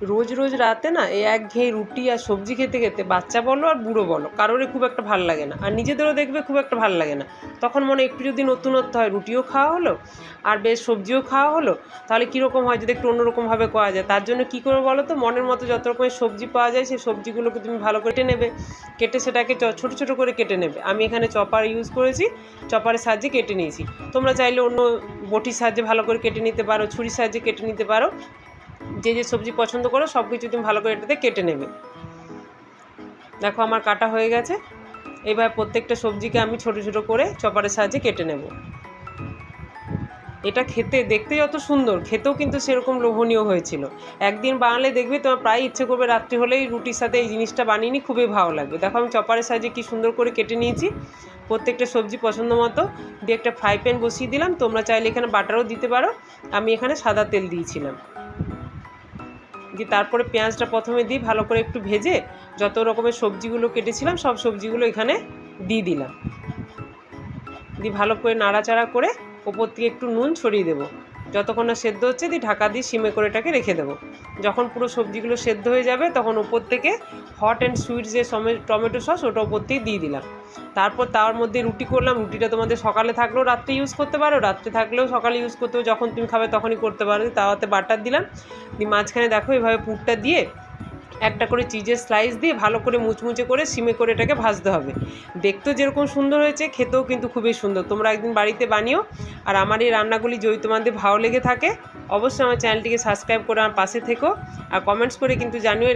রোজ রোজ রাতে না এই এক ঘেয়ে রুটি আর সবজি খেতে খেতে বাচ্চা বলো আর বুড়ো বলো, কারোরই খুব একটা ভালো লাগে না। আর নিজেদেরও দেখবে খুব একটা ভালো লাগে না। তখন মনে একটু যদি নতুনত্ব হয়, রুটিও খাওয়া হলো আর বেশ সবজিও খাওয়া হলো, তাহলে কীরকম হয় যদি একটু অন্যরকমভাবে করা যায়? তার জন্য কী করে বলো তো? মনের মতো যত রকমের সবজি পাওয়া যায়, সেই সবজিগুলোকে তুমি ভালো কেটে নেবে। কেটে সেটাকে ছোটো ছোটো করে কেটে নেবে। আমি এখানে চপার ইউজ করেছি চপারের সাহায্যে কেটে নিয়েছি। তোমরা চাইলে অন্য বটির সাহায্যে ভালো করে কেটে নিতে পারো, ছুরির সাহায্যে কেটে নিতে পারো। যে যে সবজি পছন্দ করো, সব কিছু তুমি ভালো করে এটাতে কেটে নেবে। দেখো আমার কাটা হয়ে গেছে। এবার প্রত্যেকটা সবজিকে আমি ছোট ছোট করে চপারের সাহায্যে কেটে নেব। এটা খেতে, দেখতে যত সুন্দর, খেতেও কিন্তু সেরকম লোভনীয় হয়েছিল। একদিন বানালে দেখবে তোমার প্রায় ইচ্ছে করবে রাত্রি হলেই রুটির সাথে এই জিনিসটা বানিয়ে নিই খুবই ভালো লাগবে। দেখো আমি চপারের সাহায্যে কি সুন্দর করে কেটে নিয়েছি। প্রত্যেকটা সবজি পছন্দ মতো দিয়ে একটা ফ্রাই প্যান বসিয়ে দিলাম। তোমরা চাইলে এখানে বাটারও দিতে পারো। আমি এখানে সাদা তেল দিয়েছিলাম। দিয়ে তারপরে পেঁয়াজটা প্রথমে দিই, ভালো করে একটু ভেজে যত রকমের সবজিগুলো কেটেছিলাম, সব সবজিগুলো এখানে দিয়ে দিলাম। দিয়ে ভালো করে নাড়াচাড়া করে ওপর থেকে একটু নুন ছড়িয়ে দেবো। যতক্ষণ না সেদ্ধ হচ্ছে, দিয়ে ঢাকা দিয়ে সিমে করে এটাকে রেখে দেবো। যখন পুরো সবজিগুলো সেদ্ধ হয়ে যাবে, তখন ওপর থেকে হট অ্যান্ড সুইট যে টমেটো সস, ওটা ওপর থেকে দিয়ে দিলাম। তারপর তার মধ্যে রুটি করলাম, রুটিটা তোমাদের সকালে থাকলেও রাত্রে ইউজ করতে পারো, রাত্রে থাকলেও সকালে ইউজ করতে পারো, যখন তুমি খাবে তখনই করতে পারো। তাওয়াতে বাটার দিলাম, দিয়ে মাঝখানে দেখো এভাবে পুরটা দিয়ে একটা করে চিজের স্লাইস দিয়ে ভালো করে মুচমুচে করে সিমে করে এটাকে ভাজতে হবে। দেখতেও যেরকম সুন্দর হয়েছে, খেতেও কিন্তু খুবই সুন্দর। তোমরা একদিন বাড়িতে বানিও। আর আমার এই রান্নাগুলি যদি তোমাদের ভালো লেগে থাকে, অবশ্যই আমার চ্যানেলটিকে সাবস্ক্রাইব করে আমার পাশে থেকো। আর কমেন্টস করে কিন্তু জানিও